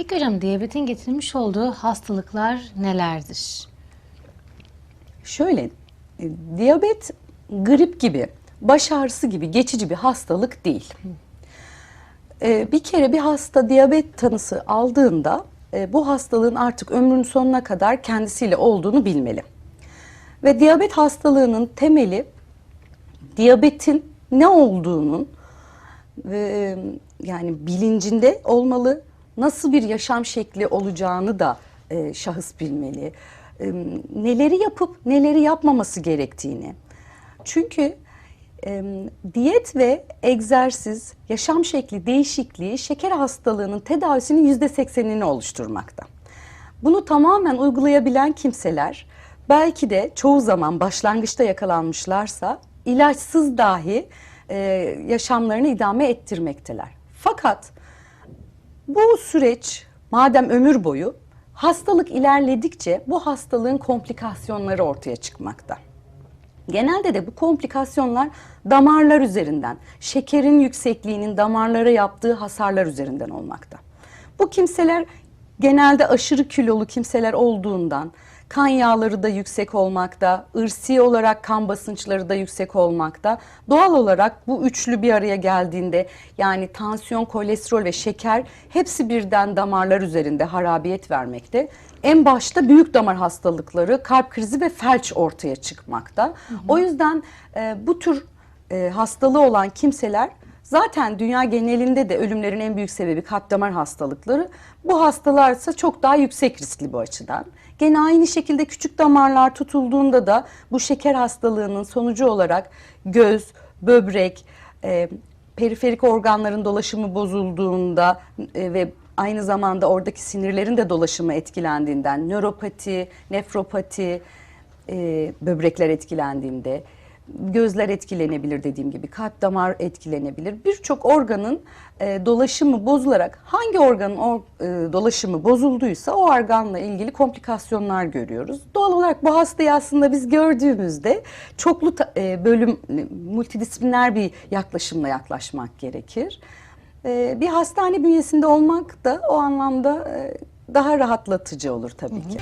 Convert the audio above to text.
Peki hocam diyabetin getirmiş olduğu hastalıklar nelerdir? Şöyle, e, diyabet grip gibi, baş ağrısı gibi geçici bir hastalık değil. E, bir kere bir hasta diyabet tanısı aldığında e, bu hastalığın artık ömrünün sonuna kadar kendisiyle olduğunu bilmeli. Ve diyabet hastalığının temeli diyabetin ne olduğunun ve yani bilincinde olmalı. Nasıl bir yaşam şekli olacağını da e, şahıs bilmeli. E, neleri yapıp neleri yapmaması gerektiğini. Çünkü e, diyet ve egzersiz, yaşam şekli değişikliği şeker hastalığının tedavisinin yüzde seksenini oluşturmakta. Bunu tamamen uygulayabilen kimseler belki de çoğu zaman başlangıçta yakalanmışlarsa ilaçsız dahi e, yaşamlarını idame ettirmekteler. Fakat bu süreç madem ömür boyu hastalık ilerledikçe bu hastalığın komplikasyonları ortaya çıkmakta. Genelde de bu komplikasyonlar damarlar üzerinden, şekerin yüksekliğinin damarlara yaptığı hasarlar üzerinden olmakta. Bu kimseler genelde aşırı kilolu kimseler olduğundan kan yağları da yüksek olmakta, ırsi olarak kan basınçları da yüksek olmakta. Doğal olarak bu üçlü bir araya geldiğinde yani tansiyon, kolesterol ve şeker hepsi birden damarlar üzerinde harabiyet vermekte. En başta büyük damar hastalıkları, kalp krizi ve felç ortaya çıkmakta. O yüzden e, bu tür e, hastalığı olan kimseler zaten dünya genelinde de ölümlerin en büyük sebebi kalp damar hastalıkları. Bu hastalar ise çok daha yüksek riskli bu açıdan. Gene aynı şekilde küçük damarlar tutulduğunda da bu şeker hastalığının sonucu olarak göz, böbrek, e, periferik organların dolaşımı bozulduğunda e, ve aynı zamanda oradaki sinirlerin de dolaşımı etkilendiğinden nöropati, nefropati, e, böbrekler etkilendiğinde gözler etkilenebilir dediğim gibi kalp damar etkilenebilir. Birçok organın e, dolaşımı bozularak hangi organın or, e, dolaşımı bozulduysa o organla ilgili komplikasyonlar görüyoruz. Doğal olarak bu hastayı aslında biz gördüğümüzde çoklu e, bölüm multidisipliner bir yaklaşımla yaklaşmak gerekir. E, bir hastane bünyesinde olmak da o anlamda e, daha rahatlatıcı olur tabii ki.